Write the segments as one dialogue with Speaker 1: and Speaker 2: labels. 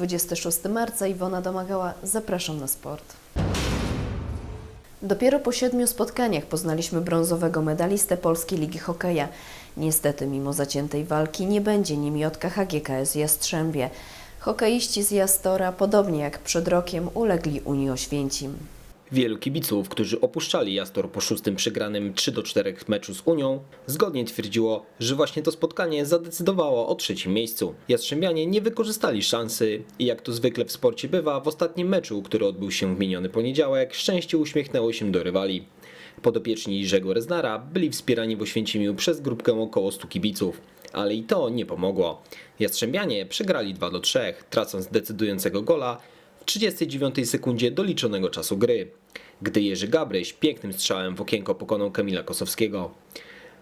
Speaker 1: 26 marca Iwona Domagała. Zapraszam na sport. Dopiero po siedmiu spotkaniach poznaliśmy brązowego medalistę Polskiej Ligi Hokeja. Niestety, mimo zaciętej walki, nie będzie nim Jotka HGKS Jastrzębie. Hokeiści z Jastora, podobnie jak przed rokiem, ulegli Unii Oświęcim.
Speaker 2: Wielu kibiców, którzy opuszczali Jastor po szóstym przegranym 3 do 4 meczu z Unią, zgodnie twierdziło, że właśnie to spotkanie zadecydowało o trzecim miejscu. Jastrzębianie nie wykorzystali szansy i jak to zwykle w sporcie bywa, w ostatnim meczu, który odbył się w miniony poniedziałek, szczęście uśmiechnęło się do rywali. Podopieczni Jerzego Reznara byli wspierani w Oświęcimiu przez grupkę około 100 kibiców. Ale i to nie pomogło. Jastrzębianie przegrali 2 do 3, tracąc decydującego gola 39 sekundzie doliczonego czasu gry, gdy Jerzy Gabryś pięknym strzałem w okienko pokonał Kamila Kosowskiego.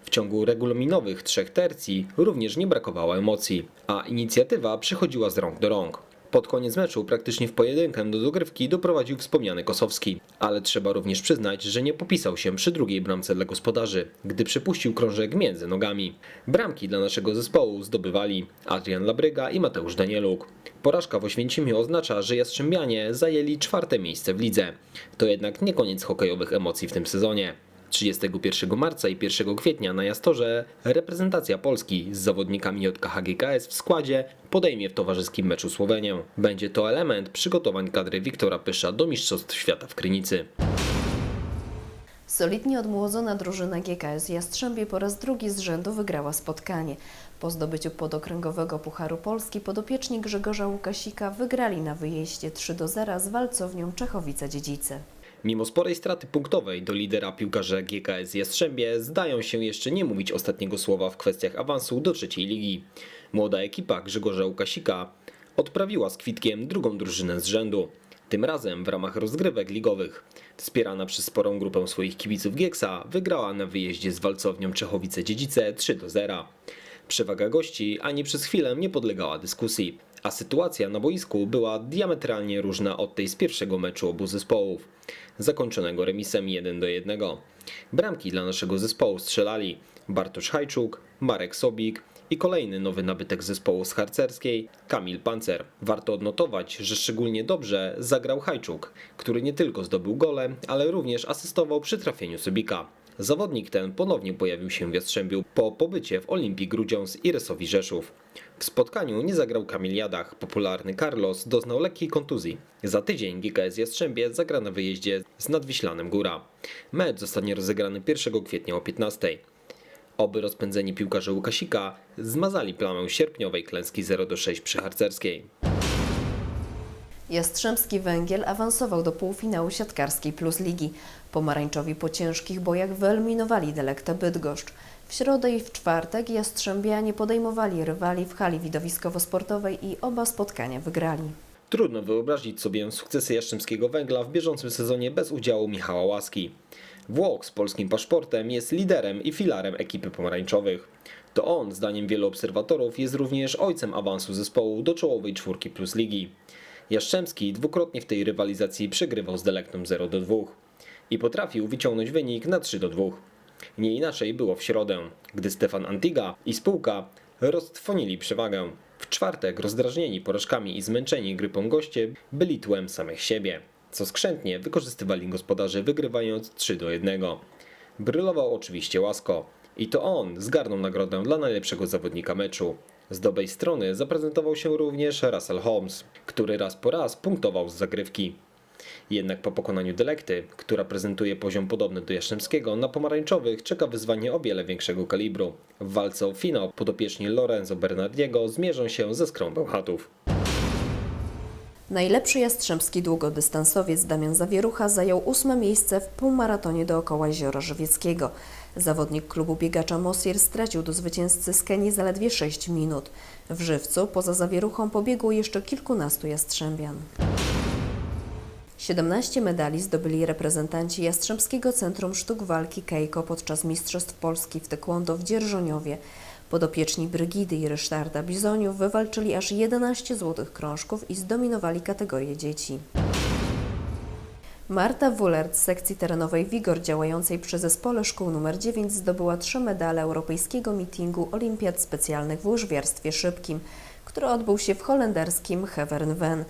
Speaker 2: W ciągu regulaminowych trzech tercji również nie brakowało emocji, a inicjatywa przechodziła z rąk do rąk. Pod koniec meczu praktycznie w pojedynkę do dogrywki doprowadził wspomniany Kosowski, ale trzeba również przyznać, że nie popisał się przy drugiej bramce dla gospodarzy, gdy przepuścił krążek między nogami. Bramki dla naszego zespołu zdobywali Adrian Labryga i Mateusz Danieluk. Porażka w Oświęcimiu oznacza, że Jastrzębianie zajęli czwarte miejsce w lidze. To jednak nie koniec hokejowych emocji w tym sezonie. 31 marca i 1 kwietnia na Jastorze reprezentacja Polski z zawodnikami JKHGKS w składzie podejmie w towarzyskim meczu Słowenię. Będzie to element przygotowań kadry Wiktora Pysza do Mistrzostw Świata w Krynicy.
Speaker 1: Solidnie odmłodzona drużyna GKS Jastrzębie po raz drugi z rzędu wygrała spotkanie. Po zdobyciu podokręgowego Pucharu Polski podopieczni Grzegorza Łukasika wygrali na wyjeździe 3 do 0 z walcownią Czechowice-Dziedzice.
Speaker 2: Mimo sporej straty punktowej do lidera piłkarze GKS Jastrzębie zdają się jeszcze nie mówić ostatniego słowa w kwestiach awansu do trzeciej ligi. Młoda ekipa Grzegorza Łukasika odprawiła z kwitkiem drugą drużynę z rzędu. Tym razem w ramach rozgrywek ligowych. Wspierana przez sporą grupę swoich kibiców Gieksa wygrała na wyjeździe z walcownią Czechowice-Dziedzice 3 do 0. Przewaga gości ani przez chwilę nie podlegała dyskusji, a sytuacja na boisku była diametralnie różna od tej z pierwszego meczu obu zespołów, zakończonego remisem 1 do 1. Bramki dla naszego zespołu strzelali Bartosz Hajczuk, Marek Sobik i kolejny nowy nabytek zespołu z harcerskiej Kamil Pancer. Warto odnotować, że szczególnie dobrze zagrał Hajczuk, który nie tylko zdobył gole, ale również asystował przy trafieniu Sobika. Zawodnik ten ponownie pojawił się w Jastrzębiu po pobycie w Olimpii Grudziądz i Rysowi Rzeszów. W spotkaniu nie zagrał Kamil Jadach, popularny Carlos doznał lekkiej kontuzji. Za tydzień GKS Jastrzębie zagra na wyjeździe z Nadwiślanem Góra. Mecz zostanie rozegrany 1 kwietnia o 15. Oby rozpędzeni piłkarze Łukasika zmazali plamę sierpniowej klęski 0 do 6 przy harcerskiej.
Speaker 1: Jastrzębski Węgiel awansował do półfinału siatkarskiej Plus Ligi. Pomarańczowi po ciężkich bojach wyeliminowali Delektę Bydgoszcz. W środę i w czwartek Jastrzębianie podejmowali rywali w hali widowiskowo-sportowej i oba spotkania wygrali.
Speaker 2: Trudno wyobrazić sobie sukcesy Jastrzębskiego Węgla w bieżącym sezonie bez udziału Michała Łaski. Włoch z polskim paszportem jest liderem i filarem ekipy pomarańczowych. To on, zdaniem wielu obserwatorów, jest również ojcem awansu zespołu do czołowej czwórki plus ligi. Jastrzębski dwukrotnie w tej rywalizacji przegrywał z Delektą 0 do 2 i potrafił wyciągnąć wynik na 3 do 2. Nie inaczej było w środę, gdy Stefan Antiga i spółka roztwonili przewagę. W czwartek rozdrażnieni porażkami i zmęczeni grypą goście byli tłem samych siebie, co skrzętnie wykorzystywali gospodarze wygrywając 3 do 1. Brylował oczywiście Łasko i to on zgarnął nagrodę dla najlepszego zawodnika meczu. Z dobrej strony zaprezentował się również Russell Holmes, który raz po raz punktował z zagrywki. Jednak po pokonaniu Delekty, która prezentuje poziom podobny do Jastrzębskiego, na pomarańczowych czeka wyzwanie o wiele większego kalibru. W walce o finał podopieczni Lorenzo Bernardiego zmierzą się ze Skrą Bełchatów.
Speaker 1: Najlepszy jastrzębski długodystansowiec Damian Zawierucha zajął ósme miejsce w półmaratonie dookoła Jeziora Żywieckiego. Zawodnik klubu biegacza Mosier stracił do zwycięzcy z Kenii zaledwie 6 minut. W Żywcu poza Zawieruchą pobiegło jeszcze kilkunastu jastrzębian. 17 medali zdobyli reprezentanci Jastrzębskiego Centrum Sztuk Walki Kejko podczas Mistrzostw Polski w Taekwondo w Dzierżoniowie. Podopieczni Brygidy i Ryszarda Bizoniów wywalczyli aż 11 złotych krążków i zdominowali kategorię dzieci. Marta Wulert z sekcji terenowej WIGOR działającej przy zespole szkół nr 9 zdobyła trzy medale europejskiego meetingu Olimpiad Specjalnych w łyżwiarstwie szybkim, który odbył się w holenderskim Heverenven.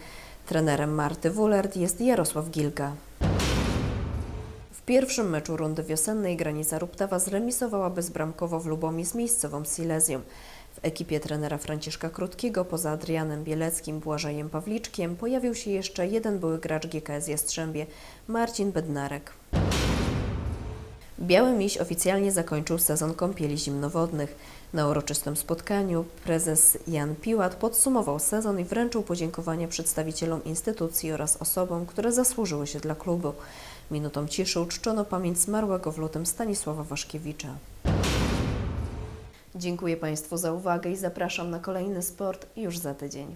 Speaker 1: Trenerem Marty Wulert jest Jarosław Gilga. Pierwszym meczu rundy wiosennej granica Ruptawa zremisowała bezbramkowo w Lubomie z miejscową Silesią. W ekipie trenera Franciszka Krótkiego poza Adrianem Bieleckim, Błażejem Pawliczkiem pojawił się jeszcze jeden były gracz GKS Jastrzębie, Marcin Bednarek. Biały Miś oficjalnie zakończył sezon kąpieli zimnowodnych. Na uroczystym spotkaniu prezes Jan Piłat podsumował sezon i wręczył podziękowania przedstawicielom instytucji oraz osobom, które zasłużyły się dla klubu. Minutą ciszy uczczono pamięć zmarłego w lutym Stanisława Waszkiewicza. Dziękuję Państwu za uwagę i zapraszam na kolejny sport już za tydzień.